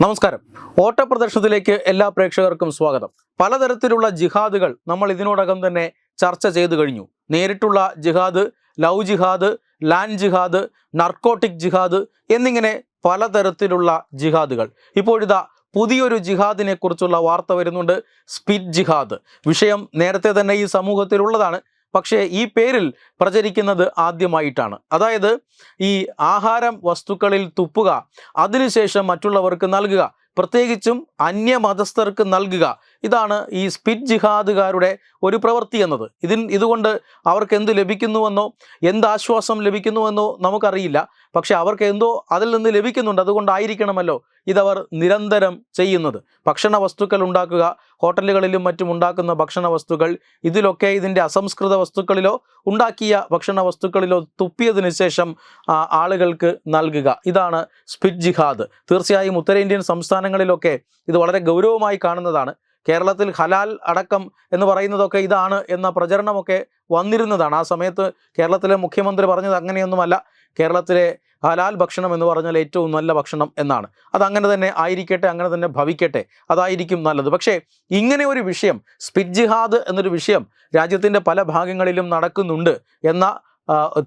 നമസ്കാരം. ഓട്ട പ്രദർശനത്തിലേക്ക് എല്ലാ പ്രേക്ഷകർക്കും സ്വാഗതം. പലതരത്തിലുള്ള ജിഹാദുകൾ നമ്മൾ ഇതിനോടകം തന്നെ ചർച്ച ചെയ്തു കഴിഞ്ഞു. നേരിട്ടുള്ള ജിഹാദ് ലവ് ജിഹാദ് ലാൻഡ് ജിഹാദ് നർക്കോട്ടിക് ജിഹാദ് എന്നിങ്ങനെ പലതരത്തിലുള്ള ജിഹാദുകൾ. ഇപ്പോഴിതാ പുതിയൊരു ജിഹാദിനെ കുറിച്ചുള്ള വാർത്ത വരുന്നുണ്ട്. സ്പിറ്റ് ജിഹാദ്. വിഷയം നേരത്തെ തന്നെ ഈ സമൂഹത്തിലുള്ളതാണ്. പക്ഷേ ഈ പേരിൽ പ്രചരിക്കുന്നത് ആദ്യമായിട്ടാണ്. അതായത് ഈ ആഹാരം വസ്തുക്കളിൽ തുപ്പുക അതിനുശേഷം മറ്റുള്ളവർക്ക് നൽകുക പ്രത്യേകിച്ചും അന്യമതസ്ഥർക്ക് നൽകുക ഇതാണ് ഈ സ്പിറ്റ് ജിഹാദുകാരുടെ ഒരു പ്രവൃത്തി എന്നത്. ഇതിൻ ഇതുകൊണ്ട് അവർക്ക് എന്ത് ലഭിക്കുന്നുവെന്നോ എന്താശ്വാസം ലഭിക്കുന്നുവെന്നോ നമുക്കറിയില്ല. പക്ഷെ അവർക്ക് എന്തോ അതിൽ നിന്ന് ലഭിക്കുന്നുണ്ട്. അതുകൊണ്ടായിരിക്കണമല്ലോ ഇതവർ നിരന്തരം ചെയ്യുന്നത്. ഭക്ഷണ വസ്തുക്കൾ ഉണ്ടാക്കുക ഹോട്ടലുകളിലും മറ്റും ഉണ്ടാക്കുന്ന ഭക്ഷണ വസ്തുക്കൾ ഇതിലൊക്കെ ഇതിന്റെ അസംസ്കൃത വസ്തുക്കളിലോ ഉണ്ടാക്കിയ ഭക്ഷണ വസ്തുക്കളിലോ തുപ്പിയതിനു ശേഷം ആളുകൾക്ക് നൽകുക. ഇതാണ് സ്പിറ്റ് ജിഹാദ്. തീർച്ചയായും ഉത്തരേന്ത്യൻ സംസ്ഥാനങ്ങളിലൊക്കെ ഇത് വളരെ ഗൗരവമായി കാണുന്നതാണ്. കേരളത്തിൽ ഹലാൽ അടക്കം എന്ന് പറയുന്നതൊക്കെ ഇതാണ് എന്ന പ്രചരണമൊക്കെ വന്നിരുന്നതാണ്. ആ സമയത്ത് കേരളത്തിലെ മുഖ്യമന്ത്രി പറഞ്ഞത് അങ്ങനെയൊന്നുമല്ല. കേരളത്തിലെ ഹലാൽ ഭക്ഷണം എന്ന് പറഞ്ഞാൽ ഏറ്റവും നല്ല ഭക്ഷണം എന്നാണ്. അതങ്ങനെ തന്നെ ആയിരിക്കട്ടെ അങ്ങനെ തന്നെ ഭവിക്കട്ടെ അതായിരിക്കും നല്ലത്. പക്ഷേ ഇങ്ങനെ ഒരു വിഷയം സ്പിറ്റ് ജിഹാദ് എന്നൊരു വിഷയം രാജ്യത്തിന്റെ പല ഭാഗങ്ങളിലും നടക്കുന്നുണ്ട് എന്ന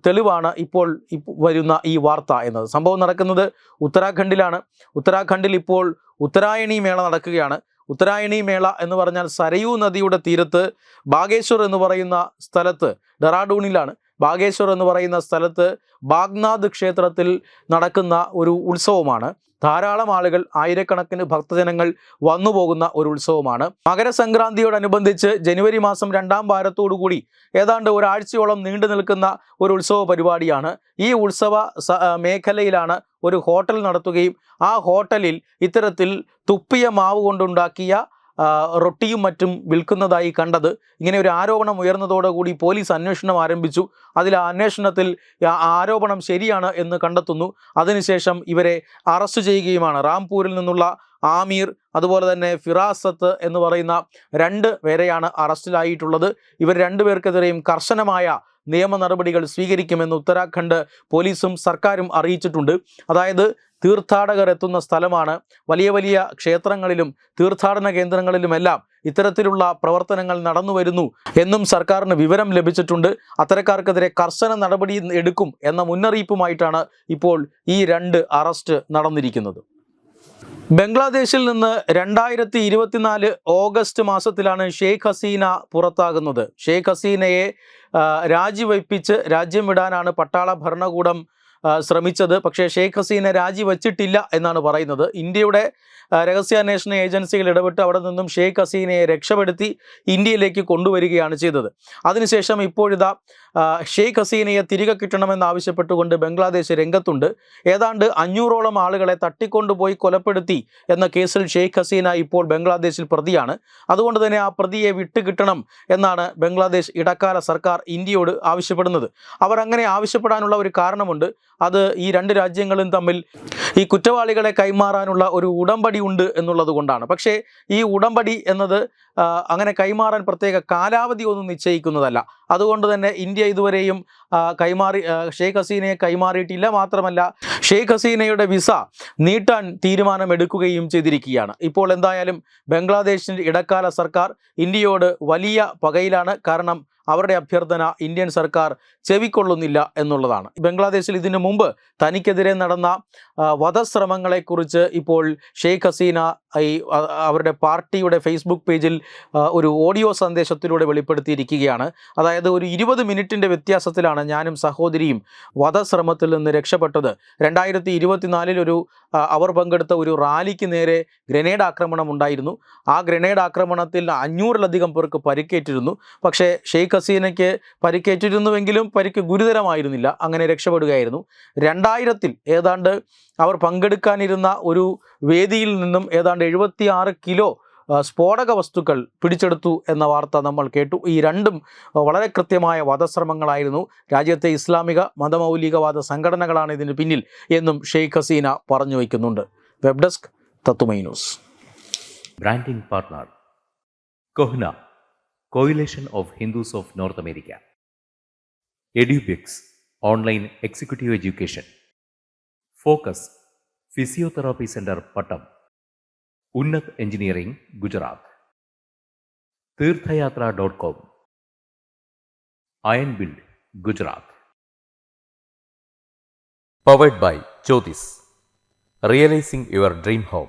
തെളിവാണ് ഇപ്പോൾ വരുന്ന ഈ വാർത്ത എന്നത്. സംഭവം നടക്കുന്നത് ഉത്തരാഖണ്ഡിലാണ്. ഉത്തരാഖണ്ഡിൽ ഇപ്പോൾ ഉത്തരായണി മേള നടക്കുകയാണ്. ഉത്തരായണി മേള എന്ന് പറഞ്ഞാൽ സരയൂ നദിയുടെ തീരത്ത് ബാഗേശ്വർ എന്ന് പറയുന്ന സ്ഥലത്ത് ഡെറാഡൂണിലാണ്. ബാഗേശ്വർ എന്ന് പറയുന്ന സ്ഥലത്ത് ബാഗ്നാഥ് ക്ഷേത്രത്തിൽ നടക്കുന്ന ഒരു ഉത്സവമാണ്. ധാരാളം ആളുകൾ ആയിരക്കണക്കിന് ഭക്തജനങ്ങൾ വന്നു പോകുന്ന ഒരു ഉത്സവമാണ്. മകരസംക്രാന്തിയോടനുബന്ധിച്ച് ജനുവരി മാസം രണ്ടാം വാരത്തോടുകൂടി ഏതാണ്ട് ഒരാഴ്ചയോളം നീണ്ടു നിൽക്കുന്ന ഒരു ഉത്സവ പരിപാടിയാണ്. ഈ ഉത്സവ മേഖലയിലാണ് ഒരു ഹോട്ടൽ നടത്തുകയും ആ ഹോട്ടലിൽ ഇത്തരത്തിൽ തുപ്പിയ മാവ് കൊണ്ടുണ്ടാക്കിയ റൊട്ടിയും മറ്റും വിൽക്കുന്നതായി കണ്ടത്. ഇങ്ങനെ ഒരു ആരോപണം ഉയർന്നതോടുകൂടി പോലീസ് അന്വേഷണം ആരംഭിച്ചു. അതിൽ ആ അന്വേഷണത്തിൽ ആരോപണം ശരിയാണ് എന്ന് കണ്ടെത്തുന്നു. അതിനുശേഷം ഇവരെ അറസ്റ്റ് ചെയ്യുകയുമാണ്. റാംപൂരിൽ നിന്നുള്ള ആമീർ അതുപോലെ തന്നെ ഫിറാസത്ത് എന്ന് പറയുന്ന രണ്ട് പേരെയാണ് അറസ്റ്റിലായിട്ടുള്ളത്. ഇവർ രണ്ടുപേർക്കെതിരെയും കർശനമായ നിയമ നടപടികൾ സ്വീകരിക്കുമെന്ന് ഉത്തരാഖണ്ഡ് പോലീസും സർക്കാരും അറിയിച്ചിട്ടുണ്ട്. അതായത് തീർത്ഥാടകർ എത്തുന്ന സ്ഥലമാണ്. വലിയ വലിയ ക്ഷേത്രങ്ങളിലും തീർത്ഥാടന കേന്ദ്രങ്ങളിലുമെല്ലാം ഇത്തരത്തിലുള്ള പ്രവർത്തനങ്ങൾ നടന്നു വരുന്നു എന്നും സർക്കാരിന് വിവരം ലഭിച്ചിട്ടുണ്ട്. അത്തരക്കാർക്കെതിരെ കർശന നടപടി എടുക്കും എന്ന മുന്നറിയിപ്പുമായിട്ടാണ് ഇപ്പോൾ ഈ രണ്ട് അറസ്റ്റ് നടന്നിരിക്കുന്നത്. ബംഗ്ലാദേശിൽ നിന്ന് രണ്ടായിരത്തി ഇരുപത്തിനാല് ഓഗസ്റ്റ് മാസത്തിലാണ് ഷെയ്ഖ് ഹസീന പുറത്താകുന്നത്. ഷെയ്ഖ് ഹസീനയെ രാജിവയ്പ്പിച്ച് രാജ്യം വിടാനാണ് പട്ടാള ഭരണകൂടം ശ്രമിച്ചത്. പക്ഷേ ഷെയ്ഖ് ഹസീന രാജിവെച്ചിട്ടില്ല എന്നാണ് പറയുന്നത്. ഇന്ത്യയുടെ രഹസ്യാന്വേഷണ ഏജൻസികൾ ഇടപെട്ട് അവിടെ നിന്നും ഷെയ്ഖ് ഹസീനയെ രക്ഷപ്പെടുത്തി ഇന്ത്യയിലേക്ക് കൊണ്ടുവരികയാണ് ചെയ്തത്. അതിനുശേഷം ഇപ്പോഴിതാ ഷെയ്ഖ് ഹസീനയെ തിരികെ കിട്ടണമെന്നാവശ്യപ്പെട്ടുകൊണ്ട് ബംഗ്ലാദേശ് രംഗത്തുണ്ട്. ഏതാണ്ട് അഞ്ഞൂറോളം ആളുകളെ തട്ടിക്കൊണ്ടുപോയി കൊലപ്പെടുത്തി എന്ന കേസിൽ ഷെയ്ഖ് ഹസീന ഇപ്പോൾ ബംഗ്ലാദേശിൽ പ്രതിയാണ്. അതുകൊണ്ട് തന്നെ ആ പ്രതിയെ വിട്ടുകിട്ടണം എന്നാണ് ബംഗ്ലാദേശ് ഇടക്കാല സർക്കാർ ഇന്ത്യയോട് ആവശ്യപ്പെടുന്നത്. അവർ അങ്ങനെ ആവശ്യപ്പെടാനുള്ള ഒരു കാരണമുണ്ട്. അത് ഈ രണ്ട് രാജ്യങ്ങളും തമ്മിൽ ഈ കുറ്റവാളികളെ കൈമാറാനുള്ള ഒരു ഉടമ്പടി ഉണ്ട് എന്നുള്ളത് കൊണ്ടാണ്. പക്ഷേ ഈ ഉടമ്പടി എന്നത് അങ്ങനെ കൈമാറാൻ പ്രത്യേക കാലാവധി ഒന്നും നിശ്ചയിക്കുന്നതല്ല. അതുകൊണ്ട് തന്നെ ഇന്ത്യ ഇതുവരെയും കൈമാറി ഷെയ്ഖ് ഹസീനയെ കൈമാറിയിട്ടില്ല. മാത്രമല്ല ഷെയ്ഖ് ഹസീനയുടെ വിസ നീട്ടാൻ തീരുമാനമെടുക്കുകയും ചെയ്തിരിക്കുകയാണ്. ഇപ്പോൾ എന്തായാലും ബംഗ്ലാദേശിന്റെ ഇടക്കാല സർക്കാർ ഇന്ത്യയോട് വലിയ പകയിലാണ്. കാരണം അവരുടെ അഭ്യർത്ഥന ഇന്ത്യൻ സർക്കാർ ചെവിക്കൊള്ളുന്നില്ല എന്നുള്ളതാണ്. ബംഗ്ലാദേശിൽ ഇതിനു മുമ്പ് തനിക്കെതിരെ നടന്ന വധശ്രമങ്ങളെക്കുറിച്ച് ഇപ്പോൾ ഷെയ്ഖ് ഹസീന ഈ അവരുടെ പാർട്ടിയുടെ ഫേസ്ബുക്ക് പേജിൽ ഒരു ഓഡിയോ സന്ദേശത്തിലൂടെ വെളിപ്പെടുത്തിയിരിക്കുകയാണ്. അതായത് ഒരു ഇരുപത് മിനിറ്റിന്റെ വ്യത്യാസത്തിലാണ് ഞാനും സഹോദരിയും വധശ്രമത്തിൽ നിന്ന് രക്ഷപ്പെട്ടത്. രണ്ടായിരത്തി ഇരുപത്തിനാലിൽ ഒരു അവർ പങ്കെടുത്ത ഒരു റാലിക്ക് നേരെ ഗ്രനേഡ് ആക്രമണം ഉണ്ടായിരുന്നു. ആ ഗ്രനേഡ് ആക്രമണത്തിൽ അഞ്ഞൂറിലധികം പേർക്ക് പരിക്കേറ്റിരുന്നു. പക്ഷേ ഷെയ്ഖ് ഹസീനയ്ക്ക് പരിക്കേറ്റിരുന്നുവെങ്കിലും പരിക്ക് ഗുരുതരമായിരുന്നില്ല. അങ്ങനെ രക്ഷപ്പെടുകയായിരുന്നു. രണ്ടായിരത്തിൽ ഏതാണ്ട് അവർ പങ്കെടുക്കാനിരുന്ന ഒരു വേദിയിൽ നിന്നും ഏതാണ്ട് എഴുപത്തി കിലോ സ്ഫോടക വസ്തുക്കൾ പിടിച്ചെടുത്തു എന്ന വാർത്ത നമ്മൾ കേട്ടു. ഈ രണ്ടും വളരെ കൃത്യമായ വധശ്രമങ്ങളായിരുന്നു രാജ്യത്തെ ഇസ്ലാമിക മതമൗലികവാദ സംഘടനകളാണ് ഇതിന് പിന്നിൽ എന്നും ഷെയ്ഖ് ഹസീന പറഞ്ഞു വയ്ക്കുന്നുണ്ട്. Web desk Thathumai news. Branding partner Kohna, Coalition of Hindus of North America. EduBix, online executive education. Focus, Physiotherapy Center, Pattam. Unnath engineering Gujarat Theerthayathra dot com iron build Gujarat powered by Jyothis realising your dream home